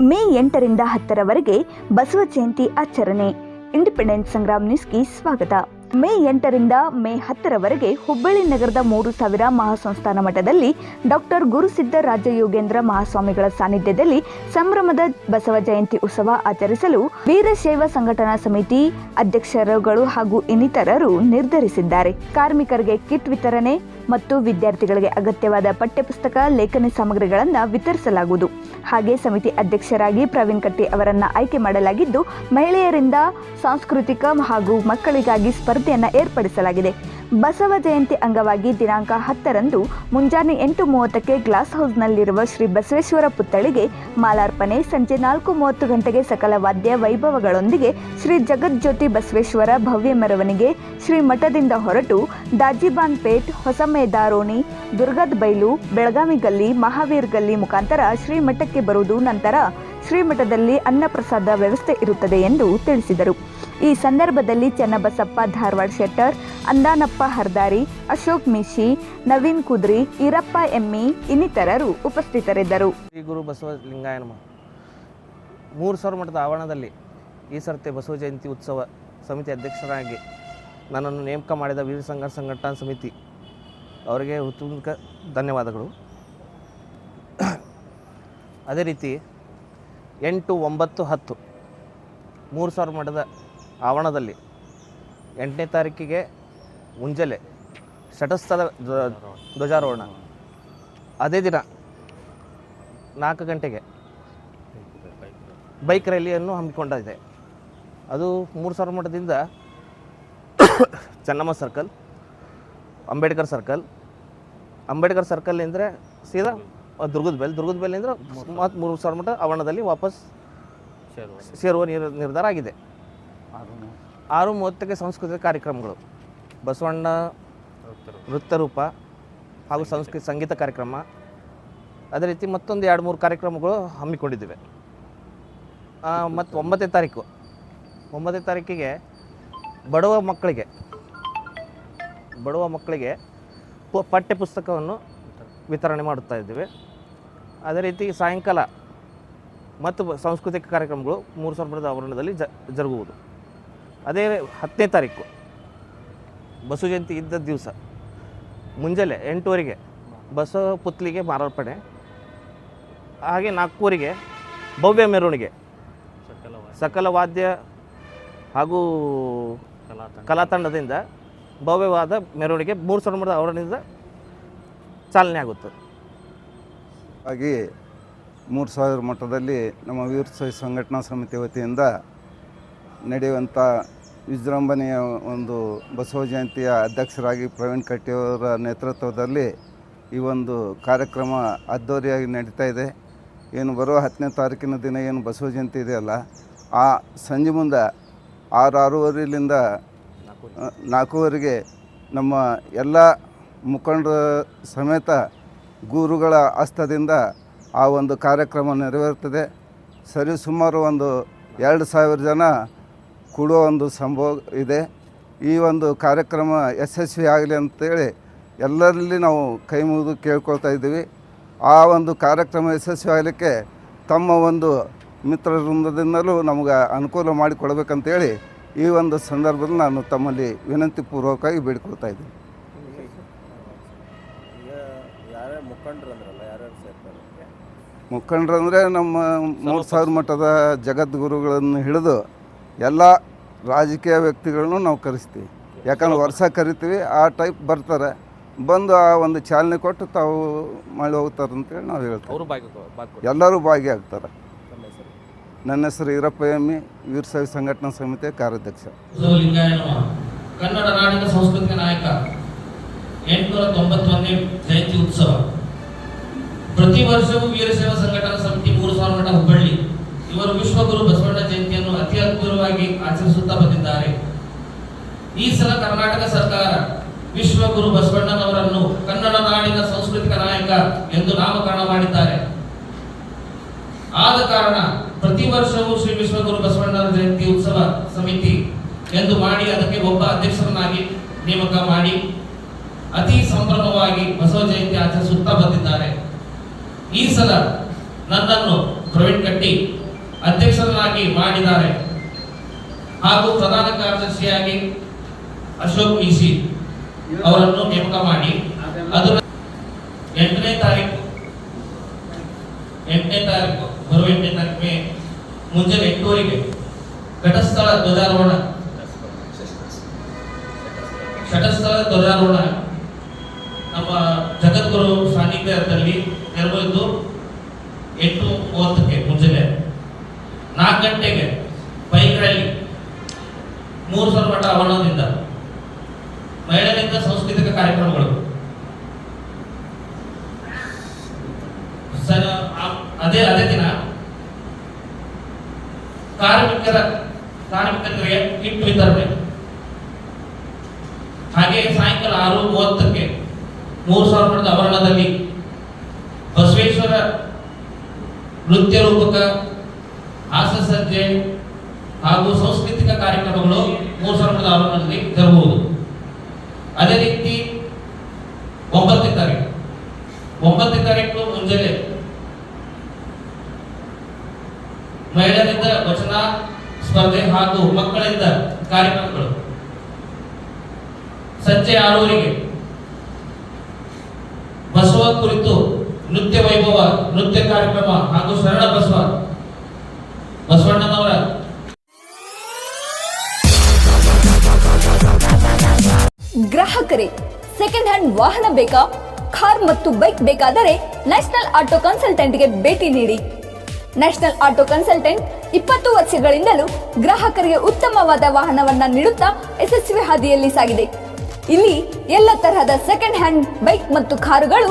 ಮೇ ಎಂಟರಿಂದ ಹತ್ತರವರೆಗೆ ಬಸವ ಜಯಂತಿ ಆಚರಣೆ. ಇಂಡಿಪೆಂಡೆನ್ಸ್ ಸಂಗ್ರಾಮ್ ನ್ಯೂಸ್ಗೆ ಸ್ವಾಗತ. ಮೇ ಎಂಟರಿಂದ ಮೇ ಹತ್ತರವರೆಗೆ ಹುಬ್ಬಳ್ಳಿ ನಗರದ ಮೂರು ಸಾವಿರ ಮಹಾಸಂಸ್ಥಾನ ಮಠದಲ್ಲಿ ಡಾಕ್ಟರ್ ಗುರುಸಿದ್ಧ ರಾಜಯೋಗೇಂದ್ರ ಮಹಾಸ್ವಾಮಿಗಳ ಸಾನ್ನಿಧ್ಯದಲ್ಲಿ ಸಂಭ್ರಮದ ಬಸವ ಜಯಂತಿ ಉತ್ಸವ ಆಚರಿಸಲು ವೀರಶೈವ ಸಂಘಟನಾ ಸಮಿತಿ ಅಧ್ಯಕ್ಷರುಗಳು ಹಾಗೂ ಇನ್ನಿತರರು ನಿರ್ಧರಿಸಿದ್ದಾರೆ. ಕಾರ್ಮಿಕರಿಗೆ ಕಿಟ್ ವಿತರಣೆ ಮತ್ತು ವಿದ್ಯಾರ್ಥಿಗಳಿಗೆ ಅಗತ್ಯವಾದ ಪಠ್ಯಪುಸ್ತಕ, ಲೇಖನಿ ಸಾಮಗ್ರಿಗಳನ್ನು ವಿತರಿಸಲಾಗುವುದು. ಹಾಗೆ ಸಮಿತಿ ಅಧ್ಯಕ್ಷರಾಗಿ ಪ್ರವೀಣ್ ಕಟ್ಟಿ ಅವರನ್ನು ಆಯ್ಕೆ ಮಾಡಲಾಗಿದ್ದು, ಮಹಿಳೆಯರಿಂದ ಸಾಂಸ್ಕೃತಿಕ ಹಾಗೂ ಮಕ್ಕಳಿಗಾಗಿ ಸ್ಪರ್ಧೆಯನ್ನು ಏರ್ಪಡಿಸಲಾಗಿದೆ. ಬಸವ ಜಯಂತಿ ಅಂಗವಾಗಿ ದಿನಾಂಕ ಹತ್ತರಂದು ಮುಂಜಾನೆ ಎಂಟು ಮೂವತ್ತಕ್ಕೆ ಗ್ಲಾಸ್ ಹೌಸ್ನಲ್ಲಿರುವ ಶ್ರೀ ಬಸವೇಶ್ವರ ಪುತ್ಥಳಿಗೆ ಮಾಲಾರ್ಪಣೆ. ಸಂಜೆ ನಾಲ್ಕು ಮೂವತ್ತು ಗಂಟೆಗೆ ಸಕಲ ವಾದ್ಯ ವೈಭವಗಳೊಂದಿಗೆ ಶ್ರೀ ಜಗಜ್ಯೋತಿ ಬಸವೇಶ್ವರ ಭವ್ಯ ಮೆರವಣಿಗೆ ಶ್ರೀ ಮಠದಿಂದ ಹೊರಟು ದಾಜಿಬಾನ್ ಪೇಟ್ ಹೊಸಮೇದಾರೋಣಿ ದುರ್ಗದ ಬೈಲು, ಬೆಳಗಾವಿ ಗಲ್ಲಿ, ಮಹಾವೀರ್ ಗಲ್ಲಿ ಮುಖಾಂತರ ಶ್ರೀಮಠಕ್ಕೆ ಬರುವುದು ನಂತರ ಶ್ರೀಮಠದಲ್ಲಿ ಅನ್ನಪ್ರಸಾದ ವ್ಯವಸ್ಥೆ ಇರುತ್ತದೆ ಎಂದು ತಿಳಿಸಿದರು. ಈ ಸಂದರ್ಭದಲ್ಲಿ ಚನ್ನಬಸಪ್ಪ ಧಾರವಾಡ ಶೆಟ್ಟರ್, ಅಂದಾನಪ್ಪ ಹರ್ದಾರಿ, ಅಶೋಕ್ ಮಿಶಿ, ನವೀನ್ ಕುದ್ರಿ, ಈರಪ್ಪ ಎಮ್ಮಿ ಇನ್ನಿತರರು ಉಪಸ್ಥಿತರಿದ್ದರು. ಶ್ರೀ ಗುರು ಬಸವಲಿಂಗಾಯನ ಮೂರು ಸಾವಿರ ಮಠದ ಆವರಣದಲ್ಲಿ ಈ ಸರ್ತೆ ಬಸವ ಜಯಂತಿ ಉತ್ಸವ ಸಮಿತಿ ಅಧ್ಯಕ್ಷರಾಗಿ ನನ್ನನ್ನು ನೇಮಕ ಮಾಡಿದ ವೀರ ಸಂಘ ಸಂಘಟನಾ ಸಮಿತಿ ಅವರಿಗೆ ಹೃತ್ಪೂರ್ವಕ ಧನ್ಯವಾದಗಳು. ಅದೇ ರೀತಿ ಎಂಟು ಒಂಬತ್ತು ಹತ್ತು. ಮೂರು ಸಾವಿರ ಮಠದ ಆವರಣದಲ್ಲಿ ಎಂಟನೇ ತಾರೀಕಿಗೆ ಮುಂಜಾನೆ ಧ್ವ- ಧ್ವಜಾರೋಹಣ. ಅದೇ ದಿನ ನಾಲ್ಕು ಗಂಟೆಗೆ ಬೈಕ್ ರ್ಯಾಲಿಯನ್ನು ಹಮ್ಮಿಕೊಂಡಿದೆ ಅದು ಮೂರು ಸಾವಿರ ಮಠದಿಂದ Chennamma circle, Ambedkar circle Ambedkar circle ಅಂದರೆ ಸೀದಾ ದುರ್ಗದ ಬೆಲೆ ದುರ್ಗದ ಬೆಲೆ ಅಂದ್ರೆ ಮತ್ತು ಮೂರು ಸಾವಿರ ಮಠ ಅವರಣದಲ್ಲಿ ವಾಪಸ್ ಸೇರುವ ನಿರ್. ನಿರ್ಧಾರ ಆಗಿದೆ. ಆರು ಮೂವತ್ತಕ್ಕೆ ಸಾಂಸ್ಕೃತಿಕ ಕಾರ್ಯಕ್ರಮಗಳು ಬಸವಣ್ಣ ನೃತ್ಯರೂಪ ಹಾಗೂ ಸಂಸ್ಕೃತಿ ಸಂಗೀತ ಕಾರ್ಯಕ್ರಮ. ಅದೇ ರೀತಿ ಮತ್ತೊಂದು ಎರಡು ಮೂರು ಕಾರ್ಯಕ್ರಮಗಳು ಹಮ್ಮಿಕೊಂಡಿದ್ದೇವೆ. ಮತ್ತು ಒಂಬತ್ತನೇ ತಾರೀಕು. ಒಂಬತ್ತನೇ ತಾರೀಕಿಗೆ ಬಡವ ಮಕ್ಕಳಿಗೆ ಬಡವ ಮಕ್ಕಳಿಗೆ ಪಠ್ಯಪುಸ್ತಕವನ್ನು ಪಠ್ಯ ಪುಸ್ತಕವನ್ನು ವಿತರಣೆ ಮಾಡುತ್ತಾ ಇದ್ದೇವೆ. ಅದೇ ರೀತಿ ಸಾಯಂಕಾಲ ಮತ್ತು ಸಾಂಸ್ಕೃತಿಕ ಕಾರ್ಯಕ್ರಮಗಳು ಮೂರು ಸಂಪ್ರದ ಆವರಣದಲ್ಲಿ ಜರುಗುವುದು. ಅದೇ ಹತ್ತನೇ ತಾರೀಕು, ಬಸವ ಜಯಂತಿ ಇದ್ದ ದಿವಸ ಮುಂಜಾನೆ ಎಂಟುವರೆಗೆ ಬಸವ ಪುತ್ಲಿಗೆ ಮಾರಾರ್ಪಣೆ ಹಾಗೆ ನಾಲ್ಕೂವರೆಗೆ ಭವ್ಯ ಮೆರವಣಿಗೆ, ಸಕಲ ವಾದ್ಯ ಹಾಗೂ ಕಲಾ ತಂಡದಿಂದ ಭವ್ಯವಾದ ಮೆರವಣಿಗೆ ಮೂರು ಸಾವಿರ ಮಠದ ಆವರಣದಿಂದ ಚಾಲನೆ ಆಗುತ್ತೆ ಹಾಗೆ ಮೂರು ಸಾವಿರ ಮಟ್ಟದಲ್ಲಿ ನಮ್ಮ ವೀರಸೈ ಸಂಘಟನಾ ಸಮಿತಿ ವತಿಯಿಂದ ನಡೆಯುವಂಥ ವಿಜೃಂಭಣೆಯ ಒಂದು ಬಸವ ಜಯಂತಿಯ ಅಧ್ಯಕ್ಷರಾಗಿ ಪ್ರವೀಣ್ ಕಟ್ಟಿಯವರ ನೇತೃತ್ವದಲ್ಲಿ ಈ ಒಂದು ಕಾರ್ಯಕ್ರಮ ಅದ್ದೂರಿಯಾಗಿ ನಡೀತಾ ಇದೆ. ಏನು ಬರುವ ಹತ್ತನೇ ತಾರೀಕಿನ ದಿನ ಏನು ಬಸವ ಜಯಂತಿ ಇದೆಯಲ್ಲ ಆ ಸಂಜೆ ಮುಂದೆ ಆರು ಆರೂವರೆಲಿಂದ ಆ, ನಾಲ್ಕೂವರೆಗೆ ನಮ್ಮ ಎಲ್ಲ ಮುಖಂಡರ ಸಮೇತ ಗುರುಗಳ ಹಸ್ತದಿಂದ ಆ ಒಂದು ಕಾರ್ಯಕ್ರಮ ನೆರವೇರುತ್ತದೆ. ಸರಿ, ಸುಮಾರು ಒಂದು ಎರಡು ಸಾವಿರ ಜನ ಕೊಡೋ ಒಂದು ಸಂಭವ ಇದೆ. ಈ ಒಂದು ಕಾರ್ಯಕ್ರಮ ಯಶಸ್ವಿ ಆಗಲಿ ಅಂತೇಳಿ ಎಲ್ಲರಲ್ಲಿ ನಾವು ಕೈ ಮುಗಿದು ಕೇಳ್ಕೊಳ್ತಾ ಇದ್ದೀವಿ. ಆ ಒಂದು ಕಾರ್ಯಕ್ರಮ ಯಶಸ್ವಿ ಆಗಲಿಕ್ಕೆ ತಮ್ಮ ಒಂದು ಮಿತ್ರ ವೃಂದದಿಂದಲೂ ನಮಗೆ ಅನುಕೂಲ ಮಾಡಿಕೊಡ್ಬೇಕಂತೇಳಿ ಈ ಒಂದು ಸಂದರ್ಭದಲ್ಲಿ ನಾನು ತಮ್ಮಲ್ಲಿ ವಿನಂತಿ ಪೂರ್ವಕವಾಗಿ ಬೇಡಿಕೊಳ್ತಾ ಇದ್ದೀನಿ. ಮುಖಂಡರಂದರೆ ನಮ್ಮ ಮೂರು ಸಾವಿರ ಮಟ್ಟದ ಜಗದ್ಗುರುಗಳನ್ನು ಹಿಡಿದು ಎಲ್ಲ ರಾಜಕೀಯ ವ್ಯಕ್ತಿಗಳನ್ನು ನಾವು ಕರೆಸ್ತೀವಿ. ಯಾಕಂದ್ರೆ ವರ್ಷ ಕರಿತೀವಿ ಆ ಟೈಪ್ ಬರ್ತಾರೆ. ಬಂದು ಆ ಒಂದು ಚಾಲನೆ ಕೊಟ್ಟು ತಾವು ಮಾಡಿ ಹೋಗ್ತಾರೆ ಅಂತೇಳಿ ನಾವು ಹೇಳ್ತೀವಿ. ಎಲ್ಲರೂ ಭಾಗಿಯಾಗ್ತಾರೆ ನನ್ನ ಹೆಸರು ಈರಪ್ಪ ಎಮ್ಮಿ ವೀರಶೈವ ಸಂಘಟನಾ ಸಮಿತಿಯ ಕಾರ್ಯಾಧ್ಯಕ್ಷ. ಕನ್ನಡ ನಾಡಿನ ಸಾಂಸ್ಕೃತಿಕ ನಾಯಕ. ಎಂಟುನೂರ ತೊಂಬತ್ತೊಂದನೇ ಜಯಂತಿ ಉತ್ಸವ. ಪ್ರತಿ ವರ್ಷವೂ ವೀರಶೈವ ಸಂಘಟನಾ ಸಮಿತಿ ಮೂರು ಸಾವಿರ ಮಠ ಹುಬ್ಬಳ್ಳಿ, ಇವರು ವಿಶ್ವಗುರು ಬಸವಣ್ಣ ಜಯಂತಿಯನ್ನು ಅತಿ ಅದ್ಭುತವಾಗಿ ಆಚರಿಸುತ್ತಾ ಬಂದಿದ್ದಾರೆ. ಈ ಸಲ ಕರ್ನಾಟಕ ಸರ್ಕಾರ ವಿಶ್ವಗುರು ಬಸವಣ್ಣನವರನ್ನು ಕನ್ನಡ ನಾಡಿನ ಸಾಂಸ್ಕೃತಿಕ ನಾಯಕ ಎಂದು ನಾಮಕರಣ ಮಾಡಿದ್ದಾರೆ. ಆದ ಕಾರಣ ಪ್ರತಿ ವರ್ಷವೂ ಶ್ರೀ ವಿಶ್ವಗುರು ಬಸವಣ್ಣನ ಜಯಂತಿ ಉತ್ಸವ ಸಮಿತಿ ಎಂದು ಮಾಡಿ ಅದಕ್ಕೆ ಒಬ್ಬ ಅಧ್ಯಕ್ಷರನ್ನಾಗಿ ನೇಮಕ ಮಾಡಿ, ಅತಿ ಸಂಭ್ರಮವಾಗಿ ಬಸವ ಜಯಂತಿ ಆಚರಿಸುತ್ತಾ ಬಂದಿದ್ದಾರೆ. ಈ ಸಲ ನನ್ನನ್ನು ಪ್ರವೀಣ್ ಕಟ್ಟಿ ಅಧ್ಯಕ್ಷರನ್ನಾಗಿ ಮಾಡಿದ್ದಾರೆ. ಹಾಗೂ ಪ್ರಧಾನ ಕಾರ್ಯದರ್ಶಿಯಾಗಿ ಅಶೋಕ್ ಇಸಿ ಅವರನ್ನು ನೇಮಕ ಮಾಡಿ. ಅದು ಎಂಟನೇ ತಾರೀಕು ಎಂಟನೇ ತಾರೀಕು, ಬರುವ ಎಂಟನೇ ತಾರೀಕು ಮುಂಜಾನೆ ಎಂಟೂವರೆಗೆ ಘಟಸ್ಥಳ ಧ್ವಜಾರೋಹಣ ಜಗದ್ಗುರು ಸಾನ್ನಿಧ್ಯದಲ್ಲಿ ನೆರವೇರಿದ್ದು ಎಂಟು ಮೂವತ್ತಕ್ಕೆ ಮುಂಜಾನೆ ನಾಲ್ಕು ಗಂಟೆಗೆ ಬೈಕ್ ರ್ಯಾಲಿ ಮೂರು ಸಾವಿರ ಮಠ ಆವರಣದಿಂದ ಮಹಿಳೆಯರಿಂದ ಸಾಂಸ್ಕೃತಿಕ ಕಾರ್ಯಕ್ರಮಗಳು. ಅದೇ ಅದೇ ದಿನ ಕಾರ್ಮಿಕರ, ಕಾರ್ಮಿಕರಿಗೆ ಕಿಟ್ ವಿತರಣೆ. ಹಾಗೆ ಸಾಯಂಕಾಲ ಆರು ಮೂವತ್ತಕ್ಕೆ ಮೂರು ಸಾವಿರ ಮಠದ ಆವರಣದಲ್ಲಿ ಬಸವೇಶ್ವರ ನೃತ್ಯ ರೂಪಕ, ಹಾಸ್ಯಸಜ್ಜೆ ಹಾಗೂ ಸಾಂಸ್ಕೃತಿಕ ಕಾರ್ಯಕ್ರಮಗಳು ಮೂರು ಸಾವಿರ ಮಠದ ಆವರಣದಲ್ಲಿ ಜರುಗುವುದು ಅದೇ ರೀತಿ ಒಂಬತ್ತನೇ ತಾರೀಕು. ಒಂಬತ್ತನೇ ತಾರೀಕು ಮುಂಜಾನೆ ಮಹಿಳೆಯರಿಂದ ವಚನ, ಸ್ಪರ್ಧೆ ಹಾಗೂ ಮಕ್ಕಳಿಂದ ಕಾರ್ಯಕ್ರಮಗಳು. ಸಂಜೆ ಆರೂವರೆಗೆ. ಕುರಿತು ನೃತ್ಯ ವೈಭವ, ನೃತ್ಯ ಕಾರ್ಯಕ್ರಮ ಹಾಗೂ ಶರಣ ಬಸವ, ಬಸವಣ್ಣನವರ ಗ್ರಾಹಕರೇ ಸೆಕೆಂಡ್ ಹ್ಯಾಂಡ್ ವಾಹನ ಬೇಕಾ? ಕಾರ್ ಮತ್ತು ಬೈಕ್ ಬೇಕಾದರೆ ನ್ಯಾಷನಲ್ ಆಟೋ ಕನ್ಸಲ್ಟೆಂಟ್ಗೆ ಭೇಟಿ ನೀಡಿ. ನ್ಯಾಷನಲ್ ಆಟೋ ಕನ್ಸಲ್ಟೆಂಟ್ ಇಪ್ಪತ್ತು ವರ್ಷಗಳಿಂದಲೂ ಗ್ರಾಹಕರಿಗೆ ಉತ್ತಮವಾದ ವಾಹನವನ್ನ ನೀಡುತ್ತಾ ಯಶಸ್ವಿ ಹಾದಿಯಲ್ಲಿ ಸಾಗಿದೆ. ಇಲ್ಲಿ ಎಲ್ಲ ತರಹದ ಸೆಕೆಂಡ್ ಹ್ಯಾಂಡ್ ಬೈಕ್ ಮತ್ತು ಕಾರುಗಳು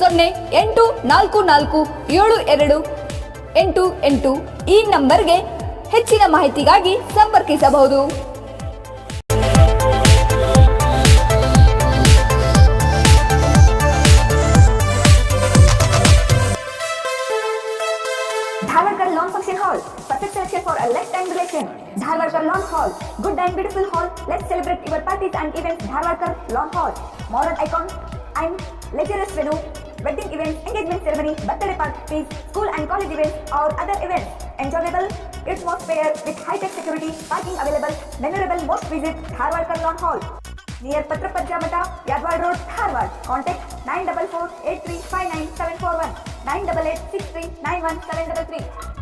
ಸೊನ್ನೆ ಎಂಟು ನಾಲ್ಕು ನಾಲ್ಕು ಏಳು ಎರಡು ಎಂಟು ಎಂಟು ಈ ನಂಬರ್ಗೆ ಹೆಚ್ಚಿನ ಮಾಹಿತಿಗಾಗಿ ಸಂಪರ್ಕಿಸಬಹುದು Dharwarkar Lawn Function Hall, perfect good and beautiful hall. Let's celebrate your parties and events. Dharwarkar Lawn Hall, modern icon and luxurious venue, wedding events, engagement ceremony, birthday parties, school and college events or other events. Enjoyable fair with high-tech security, parking available. Memorable most visit Harvard Lawn Hall. Near Patrapatja Mata, Yadwad Road, Harvard. Contact 944 8359 741 988 63 91 733.